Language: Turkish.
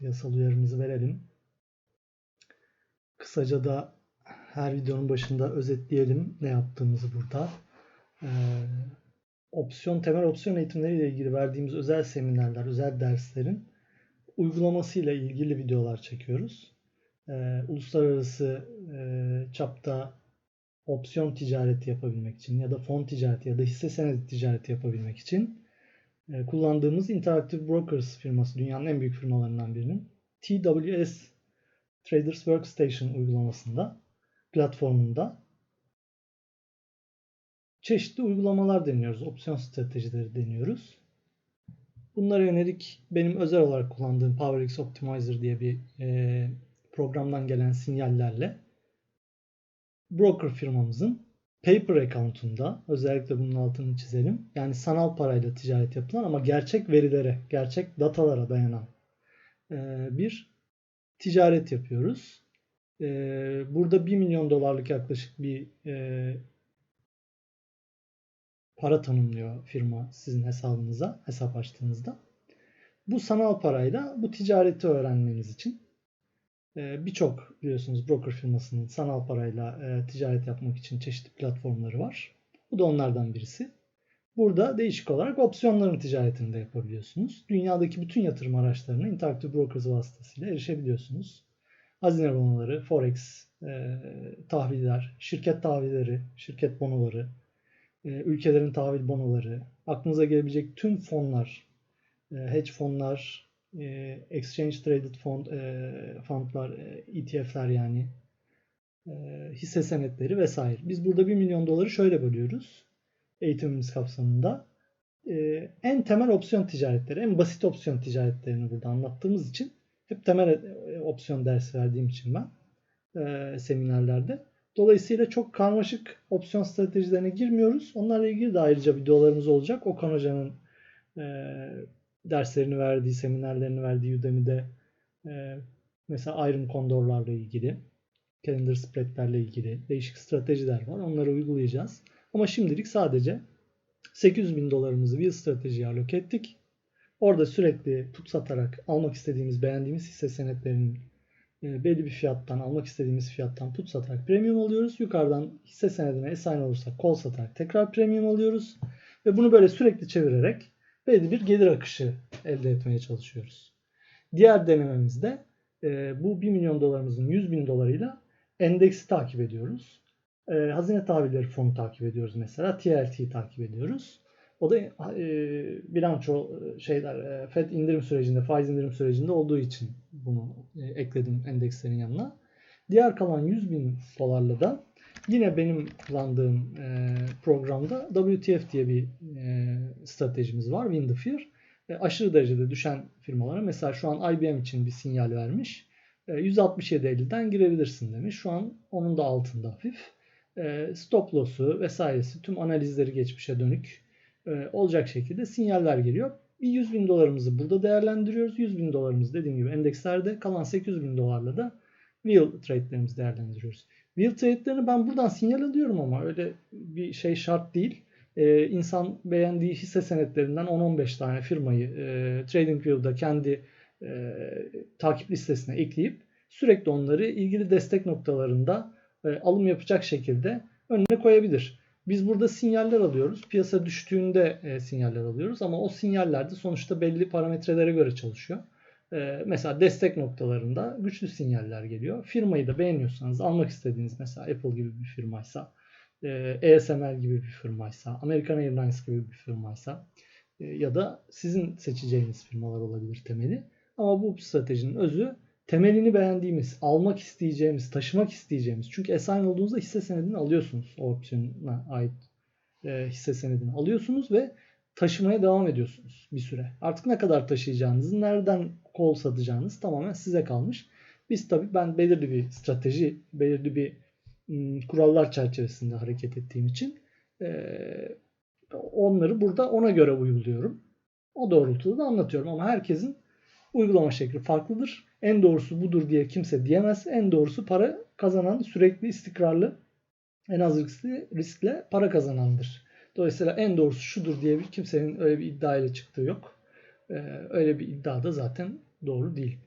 yasal uyarımızı verelim. Kısaca da her videonun başında özetleyelim ne yaptığımızı burada. Ee, opsiyon, temel opsiyon eğitimleriyle ilgili verdiğimiz özel seminerler, özel derslerin uygulamasıyla ilgili videolar çekiyoruz. Ee, uluslararası e, çapta opsiyon ticareti yapabilmek için ya da fon ticareti ya da hisse senedi ticareti yapabilmek için kullandığımız Interactive Brokers firması dünyanın en büyük firmalarından birinin TWS Traders Workstation uygulamasında platformunda çeşitli uygulamalar deniyoruz. Opsiyon stratejileri deniyoruz. Bunlara yönelik benim özel olarak kullandığım PowerX Optimizer diye bir e, programdan gelen sinyallerle broker firmamızın paper account'unda özellikle bunun altını çizelim. Yani sanal parayla ticaret yapılan ama gerçek verilere, gerçek datalara dayanan e, bir ticaret yapıyoruz. E, burada 1 milyon dolarlık yaklaşık bir e, para tanımlıyor firma sizin hesabınıza, hesap açtığınızda. Bu sanal parayla bu ticareti öğrenmeniz için birçok biliyorsunuz broker firmasının sanal parayla e, ticaret yapmak için çeşitli platformları var. Bu da onlardan birisi. Burada değişik olarak opsiyonların ticaretini de yapabiliyorsunuz. Dünyadaki bütün yatırım araçlarına Interactive Brokers vasıtasıyla erişebiliyorsunuz. Hazine bonoları, forex, e, tahviller, şirket tahvilleri, şirket bonoları, e, ülkelerin tahvil bonoları, aklınıza gelebilecek tüm fonlar, e, hedge fonlar, e, exchange traded fond e, fundlar, e, ETF'ler yani e, hisse senetleri vesaire. Biz burada 1 milyon doları şöyle bölüyoruz eğitimimiz kapsamında. En temel opsiyon ticaretleri, en basit opsiyon ticaretlerini burada anlattığımız için hep temel opsiyon dersi verdiğim için ben seminerlerde. Dolayısıyla çok karmaşık opsiyon stratejilerine girmiyoruz. Onlarla ilgili de ayrıca videolarımız olacak. Okan Hoca'nın derslerini verdiği, seminerlerini verdiği Udemy'de e, mesela Iron Condor'larla ilgili, Calendar Spread'lerle ilgili değişik stratejiler var. Onları uygulayacağız. Ama şimdilik sadece 800 bin dolarımızı bir stratejiye alok ettik. Orada sürekli put satarak almak istediğimiz, beğendiğimiz hisse senetlerinin e, belli bir fiyattan, almak istediğimiz fiyattan put satarak premium alıyoruz. Yukarıdan hisse senedine assign olursa call satarak tekrar premium alıyoruz. Ve bunu böyle sürekli çevirerek belli bir gelir akışı elde etmeye çalışıyoruz. Diğer denememizde e, bu 1 milyon dolarımızın 100 bin dolarıyla endeksi takip ediyoruz. E, hazine tahvilleri fonu takip ediyoruz mesela. TLT'yi takip ediyoruz. O da e, bilanço e, şeyler e, Fed indirim sürecinde, faiz indirim sürecinde olduğu için bunu e, ekledim endekslerin yanına. Diğer kalan 100 bin dolarla da Yine benim kullandığım e, programda WTF diye bir stratejimiz var. Win the Fear. E, aşırı derecede düşen firmalara mesela şu an IBM için bir sinyal vermiş. E, 167.50'den girebilirsin demiş. Şu an onun da altında hafif. E, stop loss'u vesairesi tüm analizleri geçmişe dönük e, olacak şekilde sinyaller geliyor. Bir 100 bin dolarımızı burada değerlendiriyoruz. 100 bin dolarımızı dediğim gibi endekslerde kalan 800 bin dolarla da wheel trade'lerimizi değerlendiriyoruz. Wheel trade'lerini ben buradan sinyal alıyorum ama öyle bir şey şart değil. Ee, insan beğendiği hisse senetlerinden 10-15 tane firmayı e, TradingView'da kendi e, takip listesine ekleyip sürekli onları ilgili destek noktalarında e, alım yapacak şekilde önüne koyabilir. Biz burada sinyaller alıyoruz. Piyasa düştüğünde e, sinyaller alıyoruz ama o sinyaller de sonuçta belli parametrelere göre çalışıyor. Ee, mesela destek noktalarında güçlü sinyaller geliyor. Firmayı da beğeniyorsanız almak istediğiniz mesela Apple gibi bir firmaysa, E gibi bir firmaysa, American Airlines gibi bir firmaysa e, ya da sizin seçeceğiniz firmalar olabilir temeli. Ama bu stratejinin özü temelini beğendiğimiz, almak isteyeceğimiz, taşımak isteyeceğimiz. Çünkü assign olduğunuzda hisse senedini alıyorsunuz. O opsiyona ait e, hisse senedini alıyorsunuz ve taşımaya devam ediyorsunuz bir süre. Artık ne kadar taşıyacağınızı, nereden kol satacağınız tamamen size kalmış. Biz tabii ben belirli bir strateji, belirli bir kurallar çerçevesinde hareket ettiğim için e, onları burada ona göre uyguluyorum. O doğrultuda da anlatıyorum ama herkesin uygulama şekli farklıdır. En doğrusu budur diye kimse diyemez. En doğrusu para kazanan, sürekli istikrarlı, en az riskli, riskle para kazanandır. Dolayısıyla en doğrusu şudur diye bir kimsenin öyle bir iddia ile çıktığı yok. Ee, öyle bir iddia da zaten doğru değil.